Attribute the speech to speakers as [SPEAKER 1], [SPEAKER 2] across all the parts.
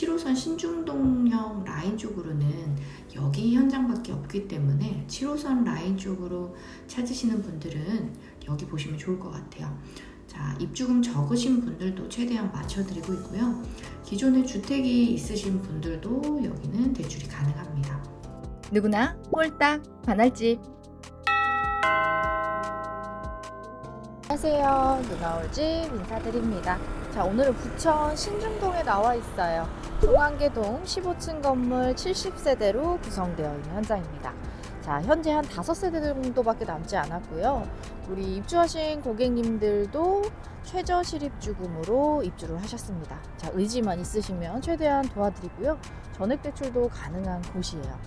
[SPEAKER 1] 7호선 신중동역 라인 쪽으로는 여기 현장밖에 없기 때문에 7호선 라인 쪽으로 찾으시는 분들은 여기 보시면 좋을 것 같아요. 자, 입주금 적으신 분들도 최대한 맞춰드리고 있고요. 기존에 주택이 있으신 분들도 여기는 대출이 가능합니다.
[SPEAKER 2] 누구나 홀딱 반할집 안녕하세요. 누나올집 인사드립니다. 자 오늘은 부천 신중동에 나와 있어요. 중앙계동 15층 건물 70세대로 구성되어 있는 현장입니다. 자 현재 한 5세대 정도밖에 남지 않았고요. 우리 입주하신 고객님들도 최저 실입 주금으로 입주를 하셨습니다. 자 의지만 있으시면 최대한 도와드리고요. 전액 대출도 가능한 곳이에요.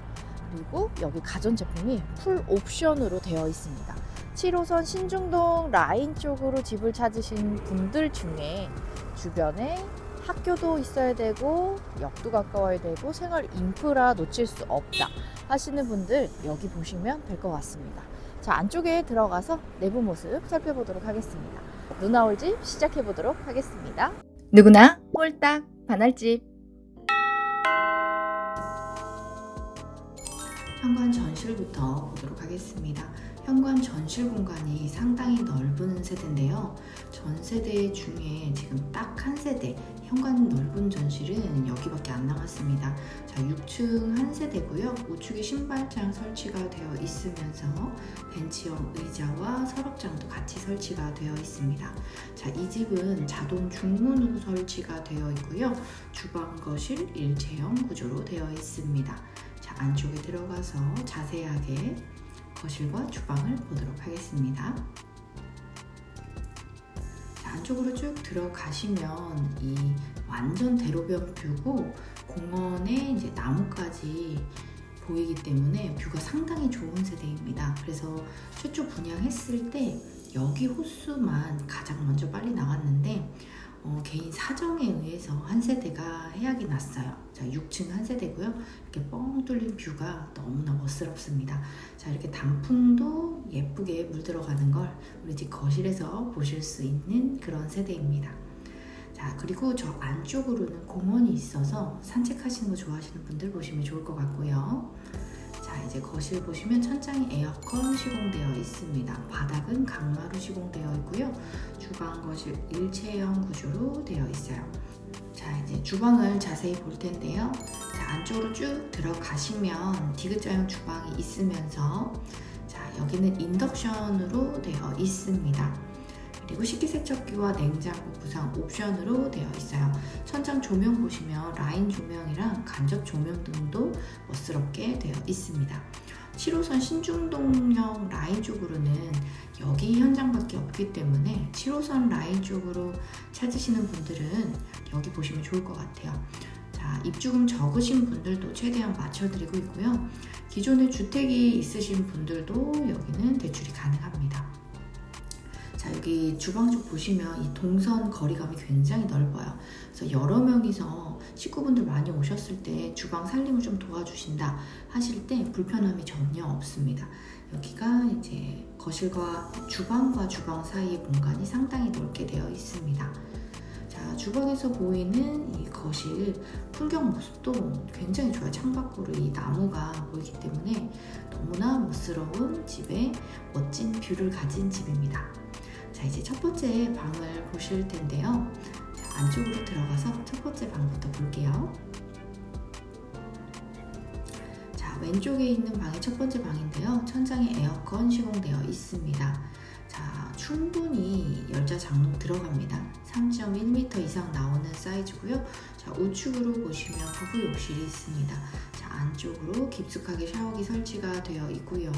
[SPEAKER 2] 그리고 여기 가전제품이 풀 옵션으로 되어 있습니다. 7호선 신중동 라인 쪽으로 집을 찾으신 분들 중에 주변에 학교도 있어야 되고 역도 가까워야 되고 생활 인프라 놓칠 수 없다 하시는 분들 여기 보시면 될 것 같습니다. 자 안쪽에 들어가서 내부 모습 살펴보도록 하겠습니다. 누나올 집 시작해 보도록 하겠습니다. 누구나 홀딱 반할집
[SPEAKER 1] 현관 전실부터 보도록 하겠습니다. 현관 전실 공간이 상당히 넓은 세대인데요. 전 세대 중에 지금 딱 한 세대 현관 넓은 전실은 여기밖에 안 남았습니다. 자, 6층 한 세대고요. 우측에 신발장 설치가 되어 있으면서 벤치형 의자와 서랍장도 같이 설치가 되어 있습니다. 자, 이 집은 자동 중문으로 설치가 되어 있고요. 주방 거실 일체형 구조로 되어 있습니다. 자, 안쪽에 들어가서 자세하게 거실과 주방을 보도록 하겠습니다. 자, 안쪽으로 쭉 들어가시면 이 완전 대로변 뷰고 공원에 이제 나무까지 보이기 때문에 뷰가 상당히 좋은 세대입니다. 그래서 최초 분양했을 때 여기 호수만 가장 먼저 빨리 나왔는데 어, 개인 사정에 한 세대가 해약이 났어요. 자, 6층 한 세대고요. 이렇게 뻥 뚫린 뷰가 너무나 멋스럽습니다. 자, 이렇게 단풍도 예쁘게 물들어가는 걸 우리 집 거실에서 보실 수 있는 그런 세대입니다. 자, 그리고 저 안쪽으로는 공원이 있어서 산책하시는 거 좋아하시는 분들 보시면 좋을 것 같고요. 자, 이제 거실 보시면 천장이 에어컨 시공되어 있습니다. 바닥은 강마루 시공되어 있고요. 주방 거실 일체형 구조로 되어 있어요. 자, 이제 주방을 자세히 볼 텐데요. 자, 안쪽으로 쭉 들어가시면 디귿자형 주방이 있으면서 자, 여기는 인덕션으로 되어 있습니다. 그리고 식기세척기와 냉장고 구상 옵션으로 되어 있어요. 천장 조명 보시면 라인 조명이랑 간접 조명 등도 멋스럽게 되어 있습니다. 7호선 신중동역 라인 쪽으로는 여기 현장밖에 없기 때문에 7호선 라인 쪽으로 찾으시는 분들은 여기 보시면 좋을 것 같아요. 자, 입주금 적으신 분들도 최대한 맞춰드리고 있고요. 기존에 주택이 있으신 분들도 여기는 대출이 가능합니다. 자, 여기 주방 쪽 보시면 이 동선 거리감이 굉장히 넓어요. 그래서 여러 명이서 식구분들 많이 오셨을 때 주방 살림을 좀 도와주신다 하실 때 불편함이 전혀 없습니다. 여기가 이제 거실과 주방과 주방 사이의 공간이 상당히 넓게 되어 있습니다. 자, 주방에서 보이는 이 거실 풍경 모습도 굉장히 좋아요. 창밖으로 이 나무가 보이기 때문에 너무나 멋스러운 집에 멋진 뷰를 가진 집입니다. 자, 이제 첫 번째 방을 보실 텐데요. 자, 안쪽으로 들어가서 첫 번째 방부터 볼게요. 자, 왼쪽에 있는 방이 첫 번째 방인데요. 천장에 에어컨 시공되어 있습니다. 자, 충분히 열자 장롱 들어갑니다. 3.1m 이상 나오는 사이즈고요. 자, 우측으로 보시면 부부 욕실이 있습니다. 자, 안쪽으로 깊숙하게 샤워기 설치가 되어 있고요.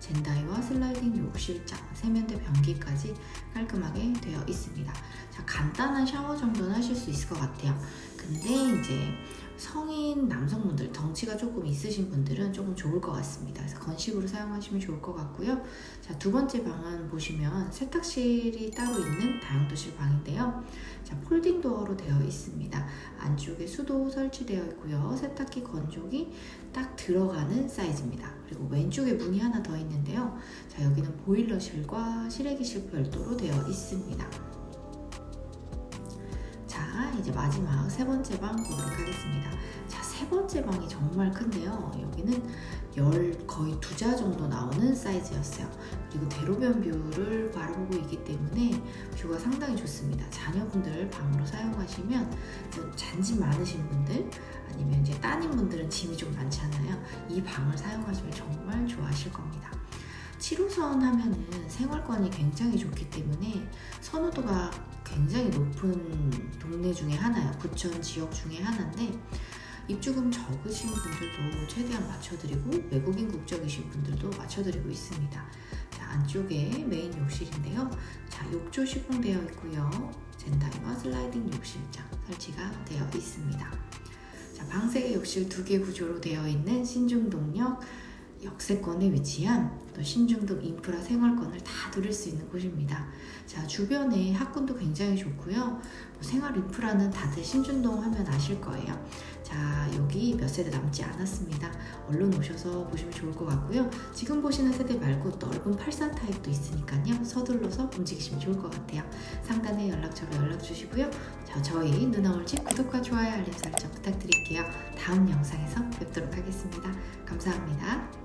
[SPEAKER 1] 젠다이와 슬라이딩 욕실장, 세면대 변기까지 깔끔하게 되어 있습니다. 자, 간단한 샤워 정도는 하실 수 있을 것 같아요. 근데 이제 성인 남성분들 덩치가 조금 있으신 분들은 조금 좋을 것 같습니다. 그래서 건식으로 사용하시면 좋을 것 같고요. 자, 두 번째 방은 보시면 세탁실이 따로 있는 다용도실 방인데요. 자, 폴딩 도어로 되어 있습니다. 안쪽에 수도 설치되어 있고요. 세탁기 건조기 딱 들어가는 사이즈입니다. 그리고 왼쪽에 문이 하나 더 있는데요. 자, 여기는 보일러실과 실외기실 별도로 되어 있습니다. 자, 이제 마지막 세 번째 방 보도록 하겠습니다. 번째 방이 정말 큰데요. 여기는 열 거의 두 자 정도 나오는 사이즈였어요. 그리고 대로변 뷰를 바라보고 있기 때문에 뷰가 상당히 좋습니다. 자녀분들 방으로 사용하시면 뭐 잔짐 많으신 분들 아니면 이제 따님분들은 짐이 좀 많잖아요. 이 방을 사용하시면 정말 좋아하실 겁니다. 7호선 하면은 생활권이 굉장히 좋기 때문에 선호도가 굉장히 높은 동네 중에 하나예요. 부천 지역 중에 하나인데 입주금 적으신 분들도 최대한 맞춰드리고 외국인 국적이신 분들도 맞춰드리고 있습니다. 자, 안쪽에 메인 욕실인데요. 자, 욕조 시공되어 있고요. 젠다이와 슬라이딩 욕실장 설치가 되어 있습니다. 자, 방세개 욕실 두 개 구조로 되어 있는 신중동역 역세권에 위치한 또 신중동 인프라 생활권을 다 누릴 수 있는 곳입니다. 자, 주변에 학군도 굉장히 좋고요. 뭐 생활 인프라는 다들 신중동 하면 아실 거예요. 자, 여기 몇 세대 남지 않았습니다. 얼른 오셔서 보시면 좋을 것 같고요. 지금 보시는 세대 말고 넓은 83 타입도 있으니까요. 서둘러서 움직이시면 좋을 것 같아요. 상단에 연락처로 연락 주시고요. 자, 저희 누나올집 구독과 좋아요 알림 설정 부탁드릴게요. 다음 영상에서 뵙도록 하겠습니다. 감사합니다.